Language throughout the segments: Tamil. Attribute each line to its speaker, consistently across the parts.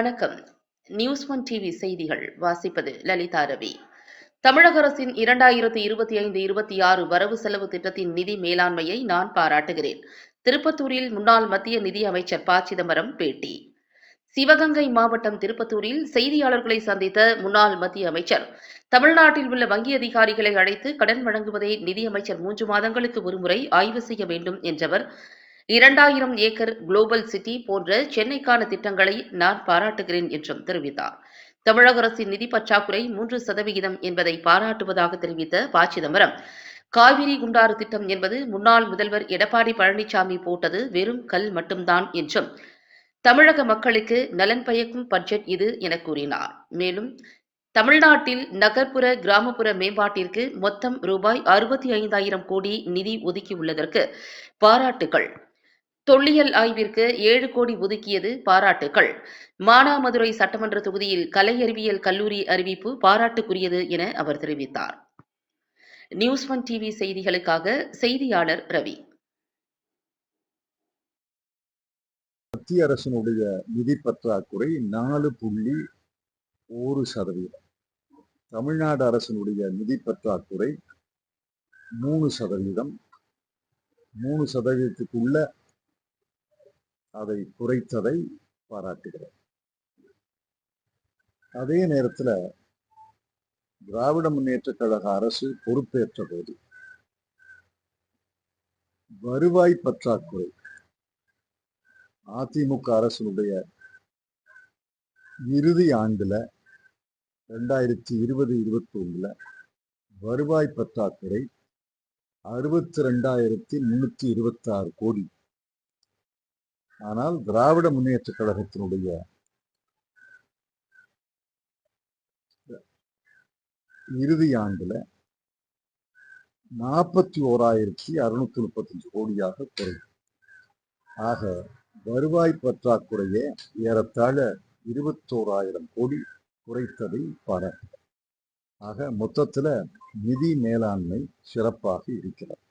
Speaker 1: வணக்கம். நியூஸ் ஒன் டிவி செய்திகள் வாசிப்பது லலிதா ரவி. தமிழக அரசின் இரண்டாயிரத்தி இருபத்தி ஐந்து இருபத்தி ஆறு வரவு செலவு திட்டத்தின் நிதி மேலாண்மையை நான் பாராட்டுகிறேன். திருப்பத்தூரில் முன்னாள் மத்திய நிதி அமைச்சர் ப. சிதம்பரம் பேட்டி. சிவகங்கை மாவட்டம் திருப்பத்தூரில் செய்தியாளர்களை சந்தித்த முன்னாள் மத்திய அமைச்சர் தமிழ்நாட்டில் உள்ள வங்கி அதிகாரிகளை அழைத்து கடன் வழங்குவதை நிதியமைச்சர் மூன்று மாதங்களுக்கு ஒருமுறை ஆய்வு செய்ய வேண்டும் என்றவர் இரண்டாயிரம் ஏக்கர் குளோபல் சிட்டி போன்ற சென்னைக்கான திட்டங்களை நான் பாராட்டுகிறேன் என்றும் தெரிவித்தார். தமிழக அரசின் நிதி பற்றாக்குறை மூன்று சதவிகிதம் என்பதை பாராட்டுவதாக தெரிவித்த ப. சிதம்பரம் காவிரி குண்டாறு திட்டம் என்பது முன்னாள் முதல்வர் எடப்பாடி பழனிசாமி போட்டது வெறும் கல் மட்டும்தான் என்றும் தமிழக மக்களுக்கு நலன் பயக்கும் பட்ஜெட் இது என கூறினார். மேலும் தமிழ்நாட்டில் நகர்ப்புற கிராமப்புற மேம்பாட்டிற்கு மொத்தம் ரூபாய் அறுபத்தி ஐந்தாயிரம் கோடி நிதி ஒதுக்கியுள்ளதற்கு பாராட்டுகள் தொல்லியல் ஆய்விற்கு ஏழு கோடி ஒதுக்கியது பாராட்டுகள் மானாமதுரை சட்டமன்ற தொகுதியில் கலை அறிவியல் கல்லூரி அறிவிப்பு பாராட்டுக்குரியது என அவர் தெரிவித்தார். நியூஸ் ஒன் டிவி செய்திகளுக்காக செய்தியாளர் ரவி.
Speaker 2: மத்திய அரசினுடைய நிதி பற்றாக்குறை நாலு புள்ளி ஒரு சதவீதம். தமிழ்நாடு அரசினுடைய நிதி பற்றாக்குறை மூணு சதவீதம். மூணு சதவீதத்துக்குள்ள அதை குறைத்ததை பாராட்டுகிறேன். அதே நேரத்தில் திராவிட முன்னேற்ற கழக அரசு பொறுப்பேற்ற போது வருவாய் பற்றாக்குறை அதிமுக அரசினுடைய இறுதி ஆண்டுல ரெண்டாயிரத்தி இருபது இருபத்தி ஒண்ணுல வருவாய் பற்றாக்குறை அறுபத்தி ரெண்டாயிரத்தி முன்னூத்தி இருபத்தி ஆறு கோடி. ஆனால் திராவிட முன்னேற்ற கழகத்தினுடைய இறுதி ஆண்டுல நாற்பத்தி ஓராயிரத்தி அறுநூத்தி முப்பத்தஞ்சு கோடியாக குறையும். ஆக வருவாய் பற்றாக்குறையே ஏறத்தாழ இருபத்தோராயிரம் கோடி குறைத்ததை பாராட்டு ஆக மொத்தத்துல நிதி மேலாண்மை சிறப்பாக இருக்கிறது.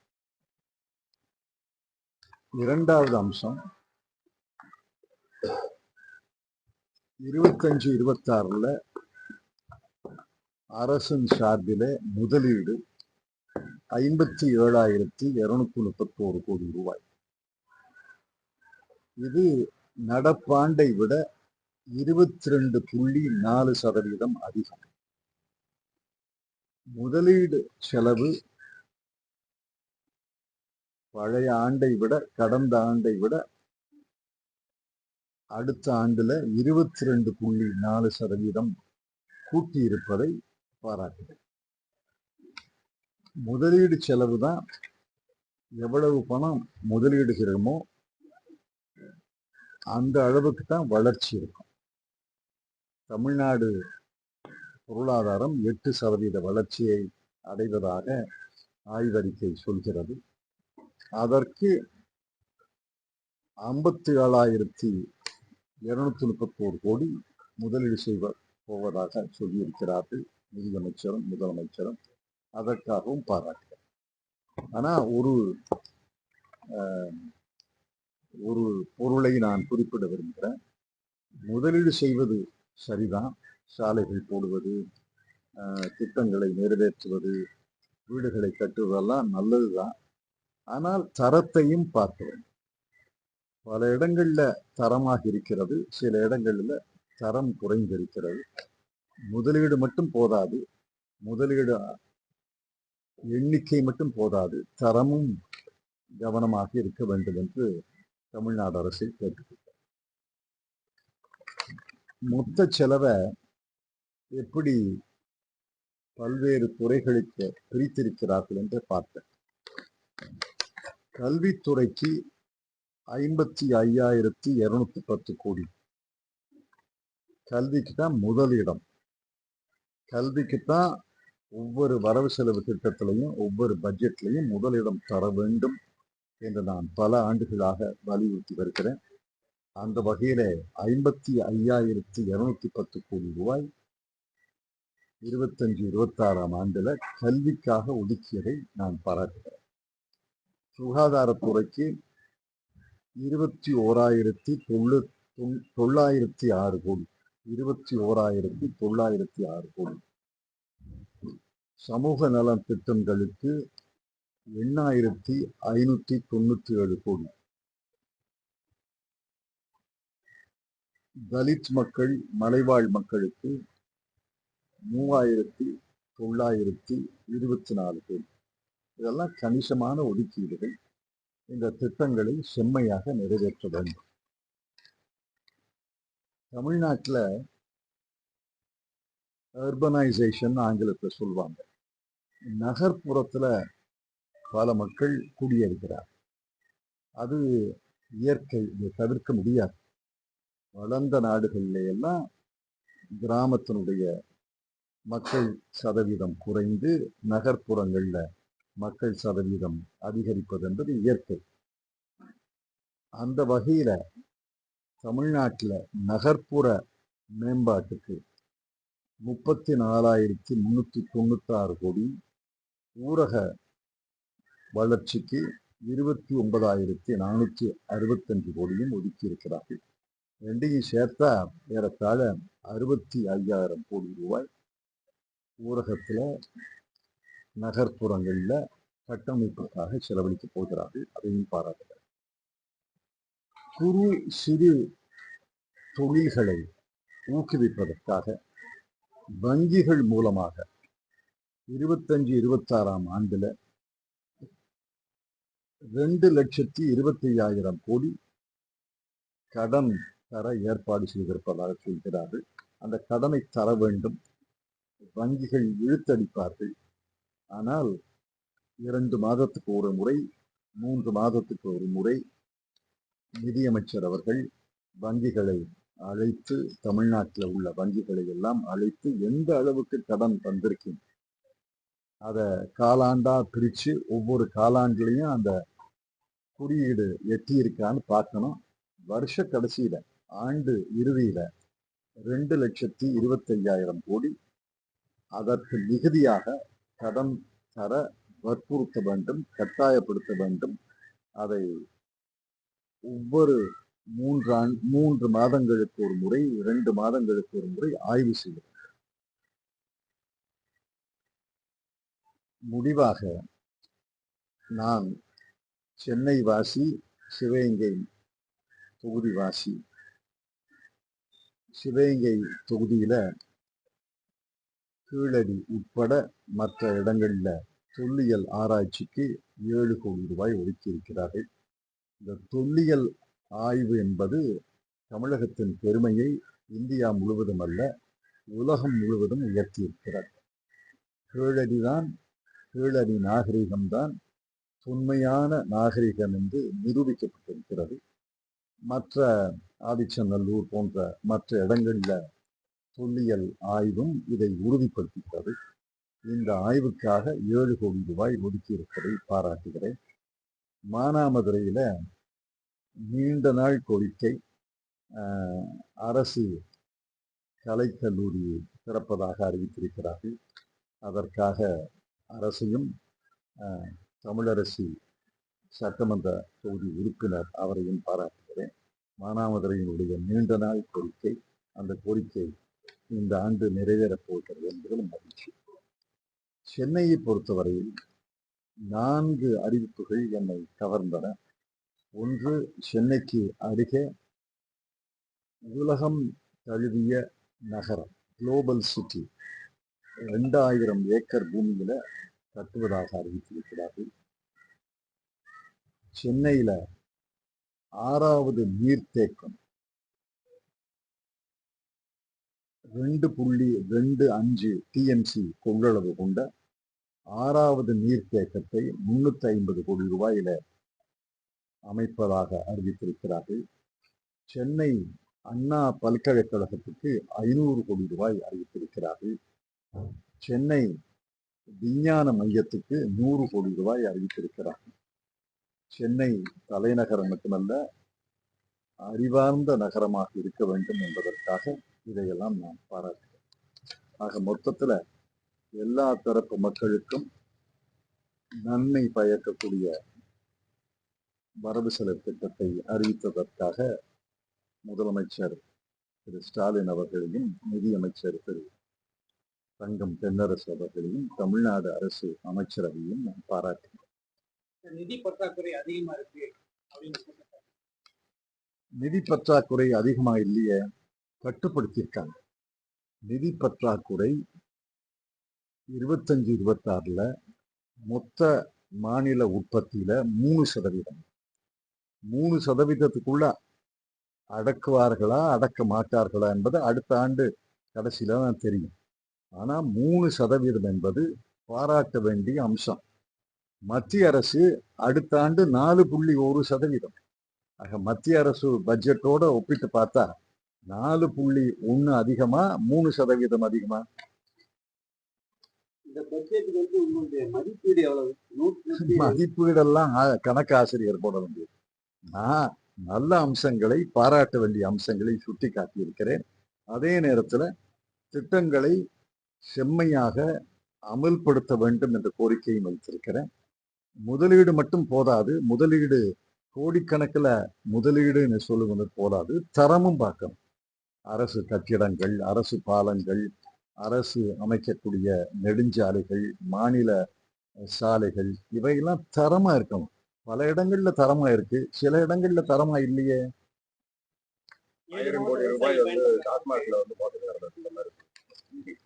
Speaker 2: இரண்டாவது அம்சம் இருபத்தஞ்சு இருபத்தாறுல அரசின் சார்பில முதலீடு ஐம்பத்தி ஏழாயிரத்தி இருநூத்தி முப்பத்தோரு கோடி ரூபாய். இது நடப்பாண்டை விட இருபத்தி ரெண்டு புள்ளி நாலு சதவீதம் அதிகம். முதலீடு செலவு பழைய ஆண்டை விட கடந்த ஆண்டை விட அடுத்த ஆண்டுல இருபத்தி ரெண்டு புள்ளி நாலு சதவீதம் கூட்டி இருப்பதை பாராட்டுகிறேன். முதலீடு செலவு தான் எவ்வளவு பணம் முதலீடுகிறோமோ அந்த அளவுக்கு தான் வளர்ச்சி இருக்கும். தமிழ்நாடு பொருளாதாரம் எட்டு சதவீத வளர்ச்சியை அடைவதாக ஆய்வறிக்கை சொல்கிறது. அதற்கு ஐம்பத்தி ஏழாயிரத்தி இருநூத்தி முப்பத்தோரு கோடி முதலீடு செய்வ போவதாக சொல்லியிருக்கிறார்கள். நிதியமைச்சரும் முதலமைச்சரும் அதற்காகவும் பாராட்டுகிறேன் ஆனால் ஒரு ஒரு பொருளை நான் குறிப்பிட விரும்புகிறேன். முதலீடு செய்வது சரிதான். சாலைகள் போடுவது திட்டங்களை நிறைவேற்றுவது வீடுகளை கட்டுவதெல்லாம் நல்லதுதான். ஆனால் தரத்தையும் பார்க்க வேண்டும். பல இடங்கள்ல தரமாக இருக்கிறது. சில இடங்கள்ல தரம் குறைந்திருக்கிறது. முதலீடு மட்டும் போதாது. முதலீடு எண்ணிக்கை மட்டும் போதாது. தரமும் கவனமாக இருக்க வேண்டும் என்று தமிழ்நாடு அரசை கேட்டுக்கொண்டார் மொத்த செலவை எப்படி பல்வேறு துறைகளுக்கு பிரித்திருக்கிறார்கள் என்று பார்த்தேன் கல்வித்துறைக்கு ஐம்பத்தி ஐயாயிரத்தி இருநூத்தி பத்து கோடி. கல்விக்கு தான் முதலிடம் கல்விக்கு தான் ஒவ்வொரு வரவு செலவு திட்டத்திலையும் ஒவ்வொரு பட்ஜெட்லையும் முதலிடம் தர வேண்டும் என்று நான் பல ஆண்டுகளாக வலியுறுத்தி வருகிறேன். அந்த வகையில ஐம்பத்தி ஐயாயிரத்தி இருநூத்தி பத்து கோடி ரூபாய் இருபத்தஞ்சு இருபத்தாறாம் ஆண்டுல கல்விக்காக ஒதுக்கியதை நான் பாராட்டுகிறேன். சுகாதாரத்துறைக்கு இருபத்தி ஓராயிரத்தி தொள்ளு தொள்ளாயிரத்தி ஆறு கோடி. இருபத்தி ஓராயிரத்தி தொள்ளாயிரத்தி ஆறு கோடி. சமூக நலன் திட்டங்களுக்கு எண்ணாயிரத்தி ஐநூற்றி தொண்ணூற்றி ஏழு கோடி. தலித் மக்கள் மலைவாழ் மக்களுக்கு மூவாயிரத்தி தொள்ளாயிரத்தி இருபத்தி நாலு கோடி. இதெல்லாம் கணிசமான ஒதுக்கீடுகள். இந்த திட்டங்களை செம்மையாக நிறைவேற்ற வேண்டும். தமிழ்நாட்டில் அர்பனைசேஷன் ஆங்கிலத்தில் சொல்லுவாங்க. நகர்ப்புறத்தில் பல மக்கள் குடியேறுகிறார் அது இயற்கை இதை தவிர்க்க முடியாது. வளர்ந்த நாடுகளில் எல்லாம் கிராமத்தினுடைய மக்கள் சதவீதம் குறைந்து நகர்ப்புறங்களில் மக்கள் சதவீதம் அதிகரிப்பது என்பது இயற்கை. அந்த வகையில தமிழ்நாட்டில் நகர்ப்புற மேம்பாட்டுக்கு முப்பத்தி நாலாயிரத்தி முன்னூத்தி தொண்ணூத்தாறு கோடி ஊரக வளர்ச்சிக்கு இருபத்தி ஒன்பதாயிரத்தி நானூற்றி அறுபத்தஞ்சு கோடியும் ஒதுக்கி இருக்கிறார்கள் ரெண்டையும் சேர்த்தா ஏறத்தாழ அறுபத்தி ஐயாயிரம் கோடி ரூபாய் ஊரகத்தில் நகர்ப்புறங்களில் கட்டமைப்புக்காக செலவழிக்கப் போகிறார்கள். அதையும் பாராட்டுகிறார் குறு சிறு தொழில்களை ஊக்குவிப்பதற்காக வங்கிகள் மூலமாக இருபத்தஞ்சு இருபத்தாறாம் ஆண்டுல ரெண்டு லட்சத்தி இருபத்தி ஐயாயிரம் கோடி கடன் தர ஏற்பாடு செய்திருப்பதாக சொல்கிறார்கள். அந்த கடனை தர வேண்டும். வங்கிகள் இழுத்தடிப்பார்கள். ஆனால் இரண்டு மாதத்துக்கு ஒரு முறை மூன்று மாதத்துக்கு ஒரு முறை நிதியமைச்சர் அவர்கள் வங்கிகளை அழைத்து தமிழ்நாட்டில் உள்ள வங்கிகளை எல்லாம் அழைத்து எந்த அளவுக்கு கடன் தந்திருக்கீங்க அதை காலாண்டா பிரித்து ஒவ்வொரு காலாண்டுலையும் அந்த குறியீடு எட்டியிருக்கான்னு பார்க்கணும். வருஷ கடைசியில் ஆண்டு இறுதியில் ரெண்டு லட்சத்தி இருபத்தையாயிரம் கோடி அதற்கு மிகுதியாக கடன் தர வற்புறுத்த வேண்டும் கட்டாயப்படுத்த வேண்டும். அதை ஒவ்வொரு மூன்றாண் மூன்று மாதங்களுக்கு ஒரு முறை இரண்டு மாதங்களுக்கு ஒரு முறை ஆய்வு செய்ய முடிவாக நான் சென்னை வாசி சிவகங்கை தொகுதி வாசி. சிவகங்கை தொகுதியில கீழடி உட்பட மற்ற இடங்களில் தொல்லியல் ஆராய்ச்சிக்கு ஏழு கோடி ரூபாய் ஒதுக்கி இருக்கிறார்கள் இந்த தொல்லியல் ஆய்வு என்பது தமிழகத்தின் பெருமையை இந்தியா முழுவதும் அல்ல உலகம் முழுவதும் உயர்த்தியிருக்கிறார் கீழடிதான் கீழடி நாகரிகம்தான் உண்மையான நாகரிகம் என்று நிரூபிக்கப்பட்டிருக்கிறது. மற்ற ஆதிச்சநல்லூர் போன்ற மற்ற இடங்களில் தொல்லியல் ஆய்வும் இதை உறுதிப்படுத்துகிறது. இந்த ஆய்வுக்காக ஏழு கோடி ரூபாய் ஒதுக்கியிருப்பதை பாராட்டுகிறேன். மானாமதுரையில் நீண்ட நாள் கோரிக்கை அரசு கலைக்கல்லூரி திறப்பதாக அறிவித்திருக்கிறார்கள். அதற்காக அரசையும் தமிழரசி சட்டமன்ற தொகுதி உறுப்பினர் அவரையும் பாராட்டுகிறேன். மானாமதுரையினுடைய நீண்ட நாள் கோரிக்கை அந்த கோரிக்கை இந்த ஆண்டு நிறைவேறப் போகிறது என்பதில் மகிழ்ச்சி. சென்னையை பொறுத்தவரையில் நான்கு அறிவிப்புகள் என்னை கவர்ந்தன. ஒன்று சென்னைக்கு அருகே உலகம் தழுவிய நகரம் குளோபல் சிட்டி ரெண்டாயிரம் ஏக்கர் பூமியில கட்டுவதாக அறிவித்திருக்கிறார்கள். சென்னையில ஆறாவது நீர்த்தேக்கம் ரெண்டு புள்ளி ரெண்டு அஞ்சு டிஎம்சி கொள்ளளவு கொண்ட ஆறாவது நீர்த்தேக்கத்தை முன்னூற்றி ஐம்பது கோடி ரூபாயில அமைப்பதாக அறிவித்திருக்கிறார்கள். சென்னை அண்ணா பல்கலைக்கழகத்துக்கு ஐநூறு கோடி ரூபாய் அறிவித்திருக்கிறார்கள். சென்னை விஞ்ஞான மையத்துக்கு நூறு கோடி ரூபாய் அறிவித்திருக்கிறார்கள். சென்னை தலைநகரம் மட்டுமல்ல அறிவார்ந்த நகரமாக இருக்க வேண்டும் என்பதற்காக இதையெல்லாம் நான் பாராட்டுகிறேன் ஆக மொத்தத்துல எல்லா தரப்பு மக்களுக்கும் நன்மை பயக்கக்கூடிய வரவு செலவு திட்டத்தை அறிவித்ததற்காக முதலமைச்சர் திரு ஸ்டாலின் அவர்களையும் நிதியமைச்சர் திரு தங்கம் தென்னரசு அவர்களையும் தமிழ்நாடு அரசு அமைச்சரவையும் நான் பாராட்டினேன்
Speaker 3: நிதி பற்றாக்குறை அதிகமா இருக்கு.
Speaker 2: நிதி பற்றாக்குறை அதிகமா இல்லையே கட்டுப்படுத்தியிருக்காங்க. நிதி பற்றாக்குறை இருபத்தஞ்சு இருபத்தாறுல மொத்த மாநில உற்பத்தியில மூணு சதவீதம். மூணு சதவீதத்துக்குள்ள அடக்குவார்களா அடக்க மாட்டார்களா என்பது அடுத்த ஆண்டு கடைசியில தான் தெரியும். ஆனால் மூணு சதவீதம் என்பது பாராட்ட வேண்டிய அம்சம். மத்திய அரசு அடுத்த ஆண்டு நாலு புள்ளி ஒரு சதவீதம். ஆக மத்திய அரசு பட்ஜெட்டோட ஒப்பிட்டு பார்த்தா நாலு புள்ளி ஒண்ணு அதிகமா மூணு சதவீதம் அதிகமா? மதிப்பீடெல்லாம் கணக்கு ஆசிரியர் போட வேண்டியது. நான் நல்ல அம்சங்களை பாராட்ட வேண்டிய அம்சங்களை சுட்டி காட்டியிருக்கிறேன் அதே நேரத்துல திட்டங்களை செம்மையாக அமல்படுத்த வேண்டும் என்ற கோரிக்கையும் வைத்திருக்கிறேன். முதலீடு மட்டும் போதாது முதலீடு கோடிக்கணக்கில் முதலீடுன்னு சொல்லுவது போதாது தரமும் பார்க்கணும். அரசு கட்டிடங்கள் அரசு பாலங்கள் அரசு அமைக்கக்கூடிய நெடுஞ்சாலைகள் மாநில சாலைகள் இவையெல்லாம் தரமா இருக்கணும். பல இடங்கள்ல தரமா இருக்கு. சில இடங்கள்ல தரமா இல்லையே.
Speaker 3: ஆயிரம் கோடி ரூபாய் வந்து டாஸ்மாக்ல வந்து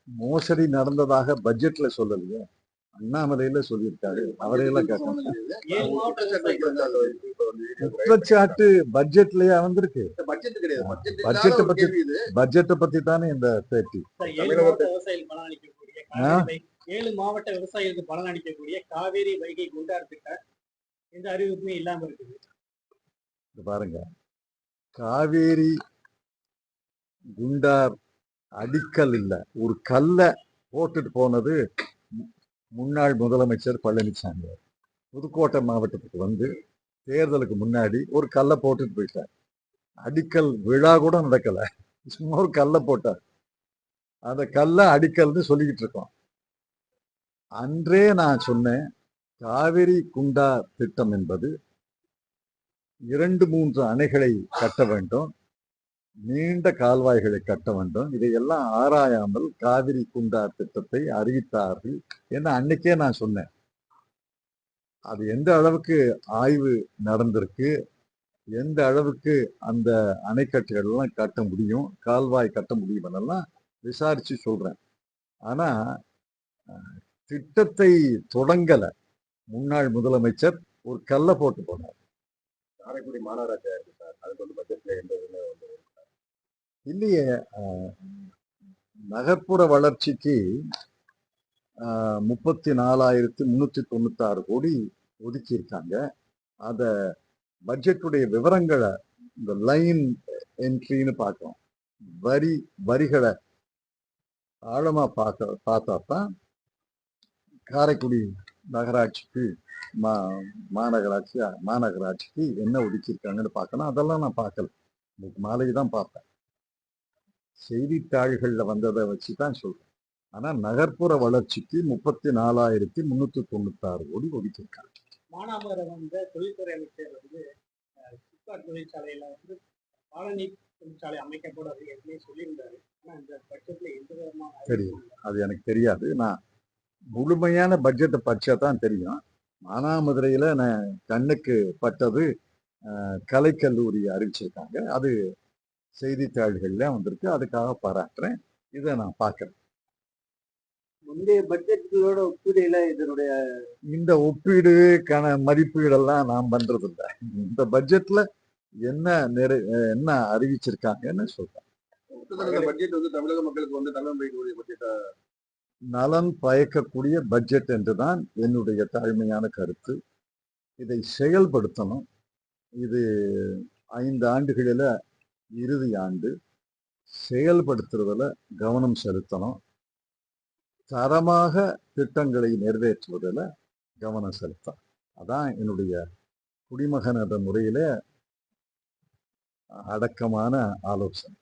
Speaker 2: மோசடி நடந்ததாக பட்ஜெட்ல சொல்லலையே. அண்ணாமலையில சொல்லியிருக்காரு. அவரையெல்லாம் கேட்கணும். குற்றச்சாட்டு பட்ஜெட்லயே வந்திருக்கு.
Speaker 3: பட்ஜெட் கிடையாது.
Speaker 2: பட்ஜெட்டை பத்தி பட்ஜெட்டை பத்தி தானே இந்த பேட்டி.
Speaker 3: ஏழு மாவட்ட விவசாயிகளுக்கு பலன் அளிக்கக்கூடிய காவேரி வைகை குண்டார் திட்டம் எந்த அறிவிப்புமே இல்லாம இருக்குது.
Speaker 2: பாருங்க. காவேரி குண்டார் அடிக்கல் இல்ல. ஒரு கல்லை போட்டுட்டு போனது முன்னாள் முதலமைச்சர் பழனிசாமி புதுக்கோட்டை மாவட்டத்துக்கு வந்து தேர்தலுக்கு முன்னாடி ஒரு கல்லை போட்டுட்டு போயிட்டார். அடிக்கல் விழா கூட நடக்கலை. சும்மா ஒரு கல்லை போட்டார். அந்த கல்லை அடிக்கல்னு சொல்லிக்கிட்டு இருக்கோம். அன்றே நான் சொன்னேன் காவிரி குண்டா திட்டம் என்பது இரண்டு மூன்று அணைகளை கட்ட வேண்டும். நீண்ட கால்வாய்களை கட்ட வேண்டும். இதையெல்லாம் ஆராயாமல் காவிரி குண்டா திட்டத்தை அறிவித்தார்கள் என்று அன்னைக்கே நான் சொன்னேன். அது எந்த அளவுக்கு ஆய்வு நடந்திருக்கு எந்த அளவுக்கு அந்த அணைக்கட்டுகள் எல்லாம் கட்ட முடியும் கால்வாய் கட்ட முடியும் எல்லாம் விசாரிச்சு சொல்றேன். ஆனா திட்டத்தை தொடங்கல. முன்னாள் முதலமைச்சர் ஒரு கல்லை போட்டு போனார்.
Speaker 3: காரைக்குடி மாநகராட்சி அதுக்கு வந்து பட்ஜெட்ல எந்த வந்து
Speaker 2: இல்லையே? நகர்ப்புற வளர்ச்சிக்கு முப்பத்தி நாலாயிரத்தி முந்நூற்றி தொண்ணூத்தாறு கோடி ஒதுக்கியிருக்காங்க. அதை பட்ஜெட்டுடைய விவரங்களை இந்த லைன் என்ட்ரின்னு பார்க்கணும் வரி வரிகளை ஆழமாக பார்க்க பார்த்தா தான் காரைக்குடி நகராட்சிக்கு மா மாநகராட்சி மாநகராட்சிக்கு என்ன ஒதுக்கியிருக்காங்கன்னு பார்க்கணும் அதெல்லாம் நான் பார்க்கல. இன்னைக்கு மாலைக்கு தான் பார்ப்பேன். செய்தித்தாள்களில் வந்ததை வச்சு தான் சொல்றேன். ஆனா நகர்ப்புற வளர்ச்சிக்கு முப்பத்தி நாலாயிரத்தி முன்னூத்தி தொண்ணூத்தாறு கோடி ஒதுக்கியிருக்காங்க.
Speaker 3: மானாமரம் வந்த தொழில்துறை அமைச்சர் வந்து சிப்காட் தொழிற்சாலையில வந்து காலனி தொழிற்சாலை அமைக்கப்படும் அப்படின்னு சொல்லியிருந்தாரு. ஆனா இந்த பட்ஜெட்ல எந்த விதமான
Speaker 2: தெரியும். அது எனக்கு தெரியாது. நான் முழுமையான பட்ஜெட்டை படிச்சா தான் தெரியும். மானாமதுரையில நான் கண்ணுக்கு பட்டது கலைக்கல்லூரி அறிவிச்சிருக்காங்க. அது செய்தித்தாள்கள்ல வந்திருக்கு. அதுக்காக பாராட்டுறேன். இதை நான் பார்க்கறேன்
Speaker 3: முந்தைய பட்ஜெட்டுகளோட ஒப்பிடையில இதனுடைய
Speaker 2: இந்த ஒப்பீடு கண மதிப்பீடெல்லாம் நான் பண்றது இல்ல இந்த பட்ஜெட்ல என்ன நிறை என்ன அறிவிச்சிருக்காங்கன்னு சொல்றேன்.
Speaker 3: பட்ஜெட் வந்து தமிழக மக்களுக்கு வந்து நலன் வைக்கக்கூடிய பட்ஜெட்
Speaker 2: நலன் பயக்கக்கூடிய பட்ஜெட் என்றுதான் என்னுடைய தாழ்மையான கருத்து. இதை செயல்படுத்தணும். இது ஐந்து ஆண்டுகளில இறுதி ஆண்டு செயல்படுத்துறதுல கவனம் செலுத்தணும். தரமாக திட்டங்களை நிறைவேற்றுவதில் கவனம் செலுத்தணும். அதான் என்னுடைய குடிமகன் என்ற முறையில் அடக்கமான ஆலோசனை.